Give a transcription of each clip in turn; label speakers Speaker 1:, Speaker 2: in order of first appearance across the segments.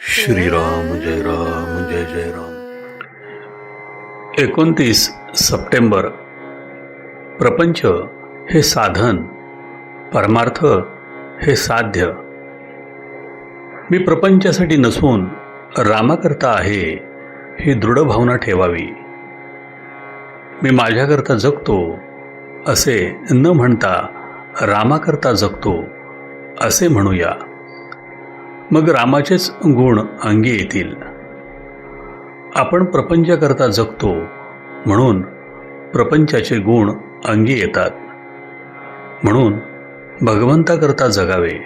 Speaker 1: श्रीराम जय राम जय जय राम. एकोणतीस सप्टेंबर. प्रपंच हे साधन परमार्थ हे साध्य. मी प्रपंचासाठी नसून रामाकरता आहे ही दृढ भावना ठेवावी. मी माझ्याकरता जगतो असे न म्हणता रामाकरता जगतो असे म्हणूया. मग रामाचेच गुण अंगी येतील. आपण प्रपंचाकरता जगतो म्हणून प्रपंचाचे गुण अंगी येतात. म्हणून भगवंताकरता जगावे.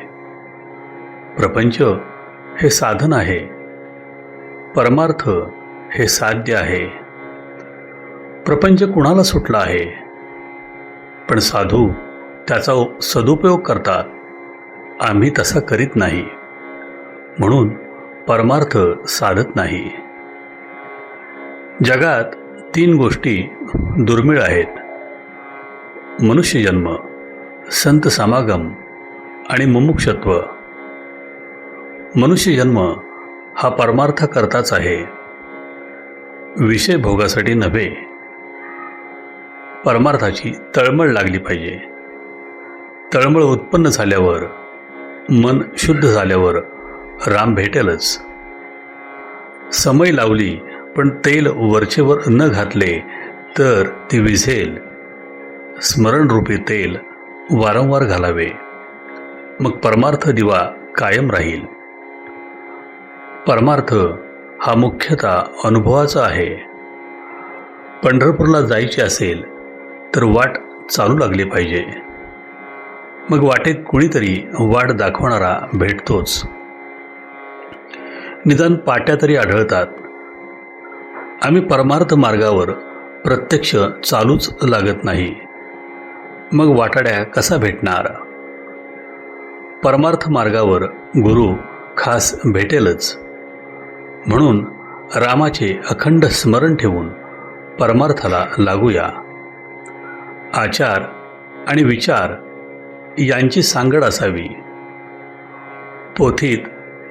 Speaker 1: प्रपंच हे साधन आहे. परमार्थ हे साध्य आहे. प्रपंच कुणाला सुटला आहे? पण साधू त्याचा सदुपयोग करतात. आम्ही तसा करीत नाही. म्हणून परमार्थ साधत नाही. जगात तीन गोष्टी दुर्मिळ आहेत. मनुष्यजन्म संत समागम आणि मुमुक्षत्व. मनुष्यजन्म हा परमार्थाकरताच आहे. विषय भोगासाठी नव्हे. परमार्थाची तळमळ लागली पाहिजे. तळमळ उत्पन्न झाल्यावर मन शुद्ध झाल्यावर राम भेटेलच. समय लावली पण तेल वरचेवर न घातले तर ती विझेल. स्मरणरूपी तेल वारंवार घालावे. मग परमार्थ दिवा कायम राहील. परमार्थ हा मुख्यतः अनुभवाचा आहे. पंढरपूरला जायचे असेल तर वाट चालू लागली पाहिजे. मग वाटेत कुणीतरी वाट दाखवणारा भेटतोच. निदान पाट्या तरी आढळतात. आम्ही परमार्थ मार्गावर प्रत्यक्ष चालूच लागत नाही. मग वाटाड्या कसा भेटणार? परमार्थ मार्गावर गुरु खास भेटेलच. म्हणून रामाचे अखंड स्मरण ठेवून परमार्थाला लागूया. आचार आणि विचार यांची सांगड असावी. पोथीत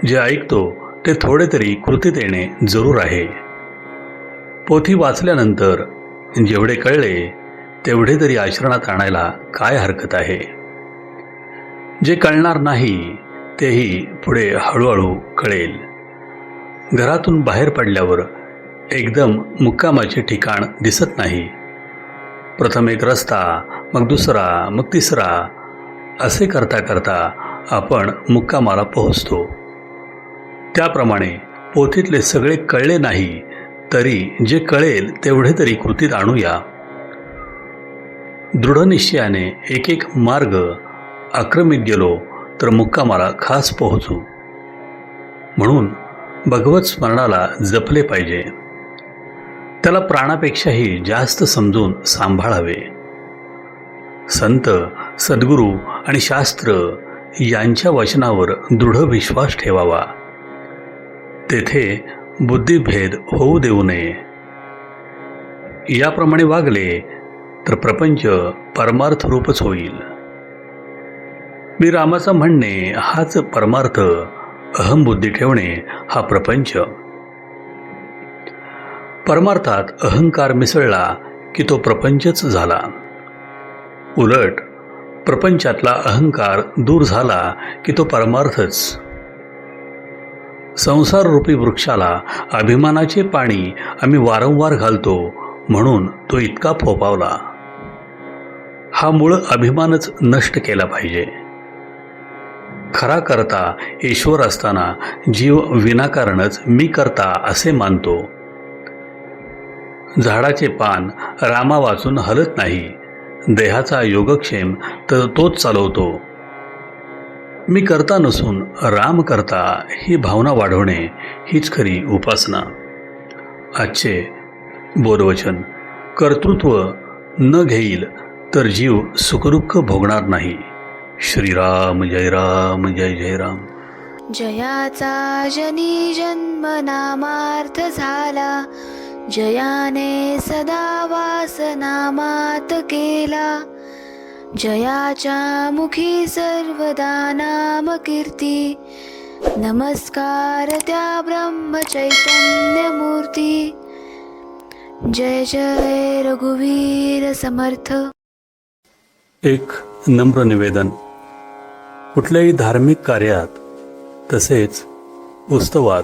Speaker 1: जे ऐकतो ते थोडे तरी कृतीत येणे जरूर आहे. पोथी वाचल्यानंतर जेवढे कळले तेवढे तरी आचरणात आणायला काय हरकत आहे? जे कळणार नाही तेही पुढे हळूहळू कळेल. घरातून बाहेर पडल्यावर एकदम मुक्कामाचे ठिकाण दिसत नाही. प्रथम एक रस्ता मग दुसरा मग तिसरा असे करता करता आपण मुक्कामाला पोहोचतो. त्याप्रमाणे पोथीतले सगळे कळले नाही तरी जे कळेल तेवढे तरी कृतीत आणूया. दृढनिश्चयाने एक एक मार्ग आक्रमित गेलो तर मुक्कामाला खास पोहोचू. म्हणून भगवत स्मरणाला जपले पाहिजे. त्याला प्राणापेक्षाही जास्त समजून सांभाळावे. संत सद्गुरू आणि शास्त्र यांच्या वचनावर दृढ विश्वास ठेवावा. तेथे बुद्धिभेद होऊ देऊ नये. याप्रमाणे वागले तर प्रपंच परमार्थ रूपच होईल. मी रामाचा म्हणणे हाच परमार्थ अहमबुद्धी ठेवणे हा प्रपंच. परमार्थात अहंकार मिसळला की तो प्रपंचच झाला. उलट प्रपंचातला अहंकार दूर झाला की तो परमार्थच. संसाररूपी वृक्षाला अभिमानाचे पाणी आम्ही वारंवार घालतो म्हणून तो इतका फोपावला हा मूळ अभिमानच नष्ट केला पाहिजे. खरा करता ईश्वर असताना जीव विनाकारणच मी करता असे मानतो. झाडाचे पान रामा वाचून हलत नाही. देहाचा योगक्षेम तर तोच चालवतो. मी करता नसून राम करता ही भावना वाढवणे हीच खरी उपासना. आजचे बोधवचन कर्तृत्व न घेईल तर जीव सुखदुःख भोगणार नाही. श्रीराम जय राम जय जय राम.
Speaker 2: जयाचा जनी जन्म नामार्थ झाला. जयाने सदा वास केला. जयाच्या मुखी सर्वदा नाम कीर्ती. नमस्कार त्या ब्रह्मचैतन्यमूर्ती जय जय रघुवीर समर्थ.
Speaker 1: एक नम्र निवेदन. कुठल्याही धार्मिक कार्यात तसेच उत्सवात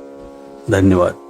Speaker 1: धन्यवाद.